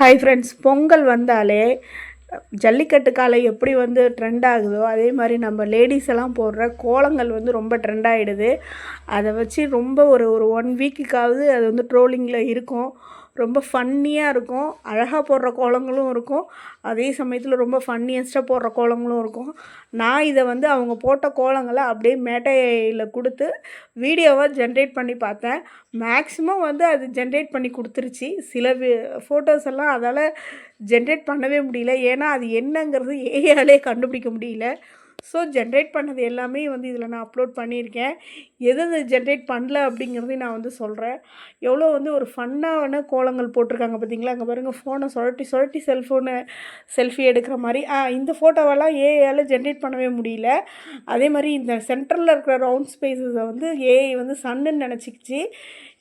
Hi friends Pongal வந்தாலே ஜல்லிக்கட்டு காலை எப்படி வந்து ட்ரெண்ட் ஆகுதோ அதே மாதிரி நம்ம லேடிஸ் எல்லாம் போடுற கோலங்கள் வந்து ரொம்ப ட்ரெண்ட் ஆகிடுது அதை வச்சு ரொம்ப ஒரு ஒரு ஒன் வீக்குக்காவது அது வந்து ட்ரோலிங்கில் இருக்கும். ரொம்ப ஃபன்னியாக இருக்கும். அழகாக போடுற கோலங்களும் இருக்கும். அதே சமயத்தில் ரொம்ப ஃபன்னியஸ்ட்டாக போடுற கோலங்களும் இருக்கும். நான் இதை வந்து அவங்க போட்ட கோலங்களை அப்படியே மேட்டையில் கொடுத்து வீடியோவை ஜென்ரேட் பண்ணி பார்த்தேன். மேக்ஸிமம் வந்து அது ஜென்ரேட் பண்ணி கொடுத்துருச்சு. சில ஃபோட்டோஸ் எல்லாம் அதால் ஜென்ரேட் பண்ணவே முடியல. ஏன்னா அது என்னங்கிறது ஏஆலே கண்டுபிடிக்க முடியல. ஸோ ஜென்ரேட் பண்ணது எல்லாமே வந்து இதில் நான் அப்லோட் பண்ணியிருக்கேன். எது எது ஜென்ரேட் பண்ணல அப்படிங்கிறதையும் நான் வந்து சொல்கிறேன் எவ்வளோ வந்து ஒரு ஃபன்னான கோலங்கள் போட்டிருக்காங்க பார்த்தீங்களா? அங்கே பாருங்கள் ஃபோனை சுழட்டி சுழட்டி செல்ஃபோனை செல்ஃபி எடுக்கிற மாதிரி. ஆ இந்த ஃபோட்டோவெல்லாம் ஏஐயால் ஜென்ரேட் பண்ணவே முடியல. அதே மாதிரி இந்த சென்டரில் இருக்கிற ரவுண்ட் ஸ்பேஸஸை வந்து ஏஐ வந்து சன்னுன்னு நினச்சிக்கிச்சு.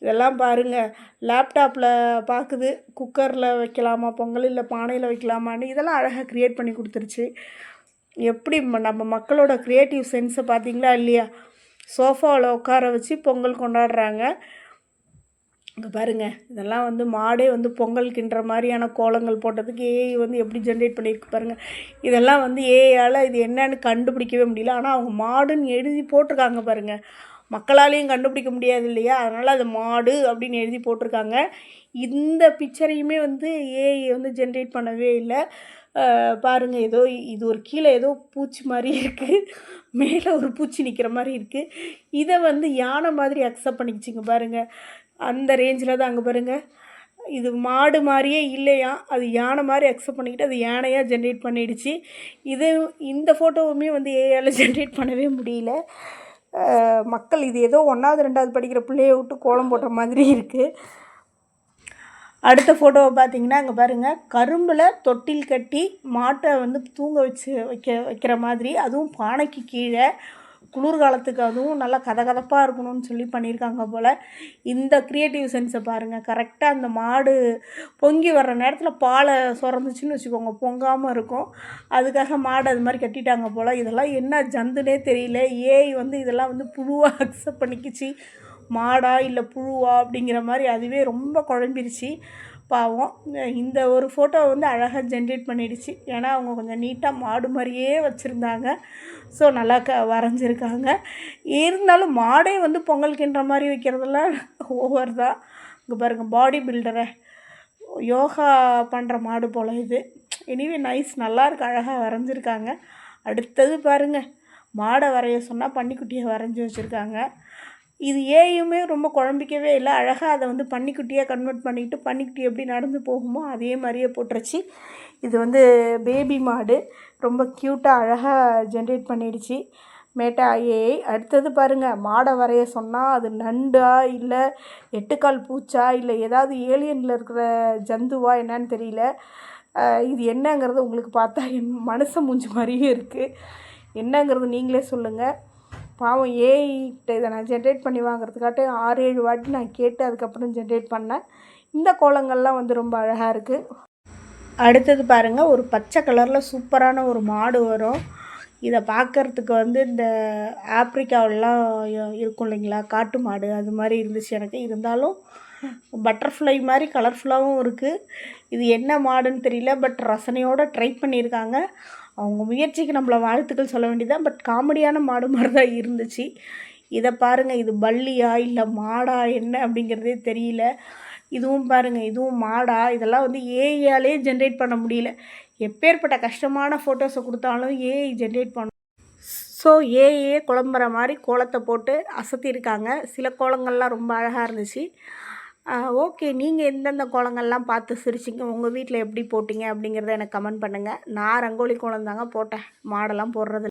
இதெல்லாம் பாருங்கள் லேப்டாப்பில் பார்க்குது குக்கரில் வைக்கலாமா பொங்கல் இல்லை பானையில் வைக்கலாமான்னு இதெல்லாம் அழகாக க்ரியேட் பண்ணி கொடுத்துருச்சு. எப்படி நம்ம மக்களோட க்ரியேட்டிவ் சென்ஸை பார்த்தீங்களா இல்லையா? சோஃபாவில் உட்கார வச்சு பொங்கல் கொண்டாடுறாங்க. இங்கே பாருங்கள் இதெல்லாம் வந்து மாடே வந்து பொங்கல் கிண்டுற மாதிரியான கோலங்கள் போட்டதுக்கு ஏஐ வந்து எப்படி ஜென்ரேட் பண்ணியிருக்கு பாருங்கள் இதெல்லாம் வந்து ஏஐயால் இது என்னன்னு கண்டுபிடிக்கவே முடியல. ஆனால் அவங்க மாடுன்னு எழுதி போட்டிருக்காங்க பாருங்கள் மக்களாலேயும் கண்டுபிடிக்க முடியாது இல்லையா? அதனால் அது மாடு அப்படின்னு எழுதி போட்டிருக்காங்க. இந்த பிக்சரையுமே வந்து ஏஐ வந்து ஜென்ரேட் பண்ணவே இல்லை. பாருங்கள் ஏதோ இது ஒரு கீழே ஏதோ பூச்சி மாதிரி இருக்குது மேலே ஒரு பூச்சி நிற்கிற மாதிரி இருக்குது இதை வந்து யானை மாதிரி அக்செப்ட் பண்ணிக்கிச்சிங்க பாருங்கள் அந்த ரேஞ்சில் தான் அங்கே பாருங்கள் இது மாடு மாதிரியே இல்லையா? அது யானை மாதிரி அக்செப்ட் பண்ணிக்கிட்டு அது யானையாக ஜென்ரேட் பண்ணிடுச்சு. இது இந்த ஃபோட்டோவுமே வந்து ஏஆல் ஜென்ரேட் பண்ணவே முடியல. மக்கள் இது ஏதோ ஒன்றாவது ரெண்டாவது படிக்கிற பிள்ளைய விட்டு கோலம் போட்ட மாதிரி இருக்குது அடுத்த ஃபோட்டோவை பார்த்தீங்கன்னா அங்கே பாருங்கள் கரும்பில் தொட்டில் கட்டி மாட்டை வந்து தூங்க வச்சு வைக்க வைக்கிற மாதிரி அதுவும் பானைக்கு கீழே குளிர்காலத்துக்கு அதுவும் நல்லா கதகதப்பாக இருக்கணும்னு சொல்லி பண்ணியிருக்காங்க போல். இந்த க்ரியேட்டிவ் சென்ஸை பாருங்கள் கரெக்டாக அந்த மாடு பொங்கி வர்ற நேரத்தில் பாலை சுரந்துச்சுன்னு வச்சுக்கோங்க பொங்காமல் இருக்கும். அதுக்காக மாடு அது மாதிரி கட்டிட்டாங்க போல். இதெல்லாம் என்ன ஜந்துனே தெரியல. ஏஐ வந்து இதெல்லாம் வந்து புழுவாக அக்செப்ட் பண்ணிக்கிச்சு. மாடா இல்லை புழுவா அப்படிங்கிற மாதிரி அதுவே ரொம்ப குழம்பிருச்சு. பாவம். இந்த ஒரு ஃபோட்டோ வந்து அழகாக ஜென்ரேட் பண்ணிடுச்சு. ஏன்னா அவங்க கொஞ்சம் நீட்டாக மாடு மாதிரியே வச்சுருந்தாங்க. ஸோ நல்லா க வரைஞ்சிருக்காங்க. இருந்தாலும் மாடே வந்து பொங்கல் கிண்டுற மாதிரி வைக்கிறதெல்லாம் ஓவர் தான். இங்கே பாருங்கள் பாடி பில்டரை யோகா பண்ணுற மாடு போல் இது. எனிவே நைஸ் நல்லாயிருக்கு அழகாக வரைஞ்சிருக்காங்க. அடுத்தது பாருங்கள் மாடை வரைய சொன்னால் பன்னிக்குட்டியை வரைஞ்சி வச்சுருக்காங்க. இது ஏயுமே ரொம்ப குழம்பிக்கவே இல்லை. அழகாக அதை வந்து பன்னிக்குட்டியாக கன்வெர்ட் பண்ணிக்கிட்டு பன்னிக்குட்டி எப்படி நடந்து போகுமோ அதே மாதிரியே போட்டுருச்சு. இது வந்து பேபி மாடு. ரொம்ப க்யூட்டாக அழகாக ஜென்ரேட் பண்ணிடுச்சு. மேட்டா ஏஐ அடுத்தது பாருங்கள் மாடை வரைய சொன்னால் அது நண்டா இல்லை எட்டுக்கால் பூச்சா இல்லை ஏதாவது ஏலியனில் இருக்கிற ஜந்துவா என்னன்னு தெரியல. இது என்னங்கிறது உங்களுக்கு பார்த்தா என் மனசை மூஞ்சி மாதிரியே இருக்குது என்னங்கிறது நீங்களே சொல்லுங்கள் பாவம் ஏஐட்ட இதை நான் ஜென்ரேட் பண்ணி வாங்குறதுக்காட்டி ஆறு ஏழு வாட்டி நான் கேட்டு அதுக்கப்புறம் ஜென்ரேட் பண்ணேன். இந்த கோலங்கள்லாம் வந்து ரொம்ப அழகாக இருக்குது அடுத்தது பாருங்கள் ஒரு பச்சை கலரில் சூப்பரான ஒரு மாடு வரும். இதை பார்க்கறதுக்கு வந்து இந்த ஆப்ரிக்காவிலலாம் இருக்கும் இல்லைங்களா? காட்டு மாடு அது மாதிரி இருந்துச்சு எனக்கு. இருந்தாலும் பட்டர்ஃப்ளை மாதிரி கலர்ஃபுல்லாகவும் இருக்குது இது என்ன மாடுன்னு தெரியல பட் ரசனையோடு ட்ரை பண்ணியிருக்காங்க. அவங்க முயற்சிக்கு நம்மள வாழ்த்துக்கள் சொல்ல வேண்டியதான் பட் காமெடியான மாடு மாதிரி தான் இருந்துச்சு. இதை பாருங்கள் இது பள்ளியா இல்லை மாடா என்ன அப்படிங்கிறதே தெரியல. இதுவும் பாருங்கள் இதுவும் மாடா. இதெல்லாம் வந்து ஏஐயாலே ஜென்ரேட் பண்ண முடியல. எப்பேற்பட்ட கஷ்டமான ஃபோட்டோஸை கொடுத்தாலும் ஏஐ ஜென்ரேட் பண்ணும் ஸோ ஏஏ குழம்புற மாதிரி கோலத்தை போட்டு அசத்தியிருக்காங்க. சில கோலங்கள்லாம் ரொம்ப அழகாக இருந்துச்சு. ஓகே. நீங்கள் எந்தெந்த கோலங்கள்லாம் பார்த்து சிரிச்சிங்க உங்கள் வீட்டில் எப்படி போட்டிங்க அப்படிங்கிறத எனக்கு கமெண்ட் பண்ணுங்கள் நான் ரங்கோலி கோலம் தாங்க போட்டேன். மாடெல்லாம் போடுறது